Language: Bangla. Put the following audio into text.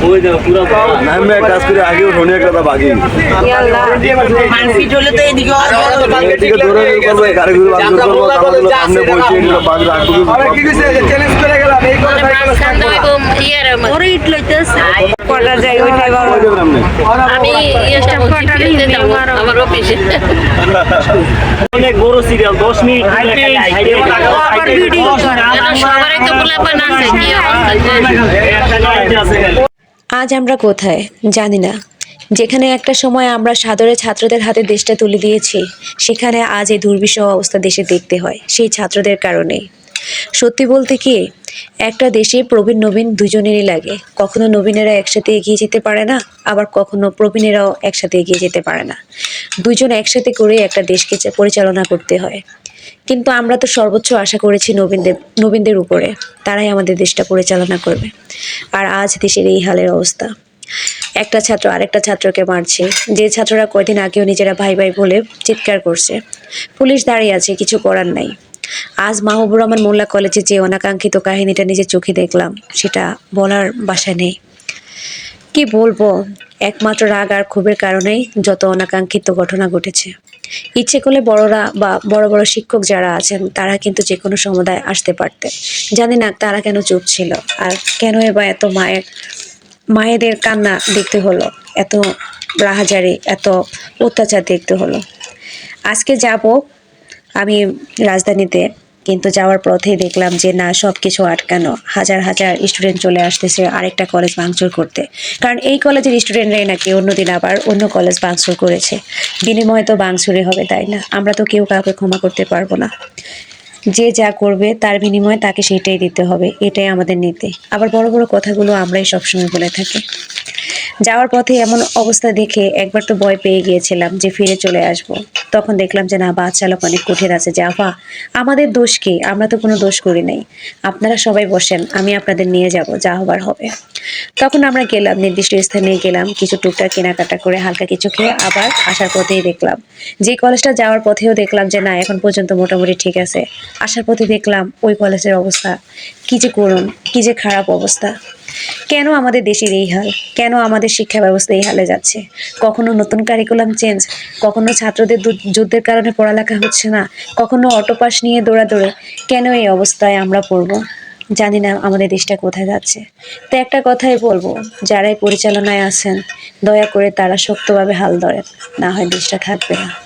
পুরো এক কাজ করে আগেও কথা বাকি। এদিকে ধরে করব করব সামনে এগুলো বাদ রাখব ওইটাই আমি। আমার অফিসে অনেক বড় সিরিয়াল দশ মিনিট ভিডিও আজ আমরা কোথায়? জানি না। যেখানে একটা সময় আমরা সাদরে ছাত্রদের হাতে দেশটা তুলে দিয়েছি, সেখানে আজ এই দুর্বিষহ অবস্থা দেশে দেখতে হয়, সেই ছাত্রদের কারণেই সত্যি বলতে কি, একটা দেশে প্রবীণ, নবীন দুজনেরই লাগে। কখনো নবীনেরা একসাথে এগিয়ে যেতে পারে না, আবার কখনো প্রবীণেরাও একসাথে এগিয়ে যেতে পারে না। দুজন একসাথে করে একটা দেশকে পরিচালনা করতে হয়। কিন্তু আমরা তো সর্বোচ্চ আশা করেছি নবীনদের নবীনদের উপরে। তারাই আমাদের দেশটা পরিচালনা করবে। আর আজ দেশের এই হালের অবস্থা। একটা ছাত্র আরেকটা ছাত্রকে মারছে। যে ছাত্ররা কয়দিন আগেও নিজেরা ভাই ভাই বলে চিৎকার করছে। পুলিশ দাঁড়িয়ে আছে, কিছু করার নাই। আজ মাহবুর রহমান মোল্লা কলেজে যে অনাকাঙ্ক্ষিত কাহিনীটা নিজের চোখে দেখলাম, সেটা বলার বাসা নেই। কি বলব? একমাত্র রাগ আর ক্ষোভের কারণেই যত অনাকাঙ্ক্ষিত ঘটনা ঘটেছে। ইচ্ছে করলে বড়রা বা বড় বড় শিক্ষক যারা আছেন, তারা কিন্তু যে কোনো সমুদায় আসতে পারতে। জানি না তারা কেন চুপ ছিল আর কেন এবার এত মায়ের, মায়েদের কান্না দেখতে হলো, এত রাহাজারি, এত অত্যাচার দেখতে হলো। আজকে যাব আমি রাজধানীতে কিন্তু যাওয়ার পথেই দেখলাম যে না সব কিছু আটকানো। হাজার হাজার স্টুডেন্ট চলে আসতেছে আরেকটা কলেজ ভাঙচুর করতে। কারণ এই কলেজের স্টুডেন্টরাই নাকি অন্যদিন আবার অন্য কলেজ ভাঙচুর করেছে। বিনিময়ে তো ভাঙচুরই হবে, তাই না? আমরা তো কেউ কাউকে ক্ষমা করতে পারব না। যে যা করবে, তার বিনিময়ে তাকে সেটাই দিতে হবে। এটাই আমাদের নিতে। আবার বড় বড় কথাগুলো আমরাই সবসময় বলে থাকি। যাওয়ার পথে এমন অবস্থা দেখে একবার তো ভয় পেয়ে গিয়েছিলাম যে ফিরে চলে আসব। তখন দেখলাম যে না, বাস চালক অনেক কঠিন আছে, যে আফা, আমাদের দোষ কি? আমরা তো কোনো দোষ করি নাই। আপনারা সবাই বসেন, আমি আপনাদের নিয়ে যাব, যা হবার হবে। তখন আমরা গেলাম, নির্দিষ্ট স্থানে গেলাম, কিছু টুকটাক কেনাকাটা করে হালকা কিছু খেয়ে আবার আসার পথেই দেখলাম। যে কলেজটা যাওয়ার পথেও দেখলাম যে না, এখন পর্যন্ত মোটামুটি ঠিক আছে। আসার পথে দেখলাম ওই কলেজের অবস্থা, কি যে করুন, কি যে খারাপ অবস্থা। কেন আমাদের দেশের এই হাল? কেন আমাদের শিক্ষা ব্যবস্থা এই হালে যাচ্ছে। কখনো নতুন কারিকুলাম চেঞ্জ কখনো ছাত্রদের যুদ্ধের কারণে পড়ালেখা হচ্ছে না, কখনো অটোপাস নিয়ে দৌড়াদৌড়ে, কেন এই অবস্থায় আমরা পড়ব? জানি না আমাদের দেশটা কোথায় যাচ্ছে। তো একটা কথাই বলব, যারাই পরিচালনায় আছেন, দয়া করে তারা শক্তভাবে হাল ধরেন, না হয় দেশটা থাকবে না।